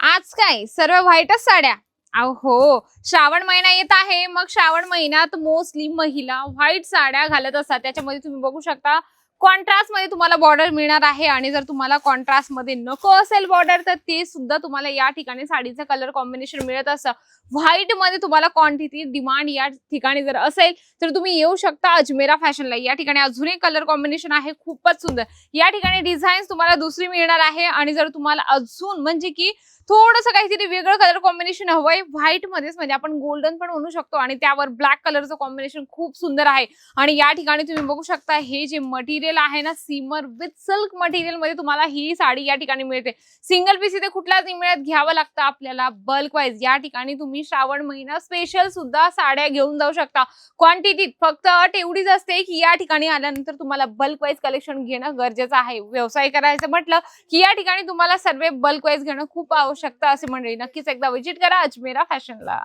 आज काय? सर्व व्हाईटच साड्या. अहो हो. श्रावण महिना येत आहे. मग श्रावण महिन्यात मोस्टली महिला व्हाईट साड्या घालत असतात. त्याच्यामध्ये तुम्ही बघू शकता कॉन्ट्रास्टमध्ये तुम्हाला बॉर्डर मिळणार आहे आणि जर तुम्हाला कॉन्ट्रास्टमध्ये नको असेल बॉर्डर तर ते सुद्धा तुम्हाला या ठिकाणी साडीचं कलर कॉम्बिनेशन मिळत असतं व्हाईटमध्ये तुम्हाला क्वांटिटी डिमांड या ठिकाणी जर असेल तर तुम्ही येऊ शकता अजमेरा फॅशनला या ठिकाणी अजून एक कलर कॉम्बिनेशन आहे खूपच सुंदर. या ठिकाणी डिझाईन्स तुम्हाला दुसरी मिळणार आहे आणि जर तुम्हाला अजून म्हणजे की थोडंसं काहीतरी वेगळं कलर कॉम्बिनेशन हवंय व्हाईट मध्येच म्हणजे आपण गोल्डन पण म्हणू शकतो आणि त्यावर ब्लॅक कलरचं कॉम्बिनेशन खूप सुंदर आहे. आणि या ठिकाणी तुम्ही बघू शकता हे जे मटेरियल आहे ना सीमर विथ सिल्क मटेरियलमध्ये तुम्हाला ही साडी या ठिकाणी मिळते. सिंगल पीस इथे कुठलाच नाही मिळत घ्यावं लागतं आपल्याला बल्क वाईज या ठिकाणी तुम्ही श्रावण महिना स्पेशल सुद्धा साड्या घेऊन जाऊ शकता. क्वांटिटीत फक्त अट एवढीच असते की या ठिकाणी आल्यानंतर तुम्हाला बल्क वाईज कलेक्शन घेणं गरजेचं आहे. व्यवसाय करायचं म्हटलं की या ठिकाणी तुम्हाला सर्व बल्क वाईज घेणं खूप आवश्यकता असे मंडळी. नक्कीच एकदा व्हिजिट करा अजमेरा फॅशनला.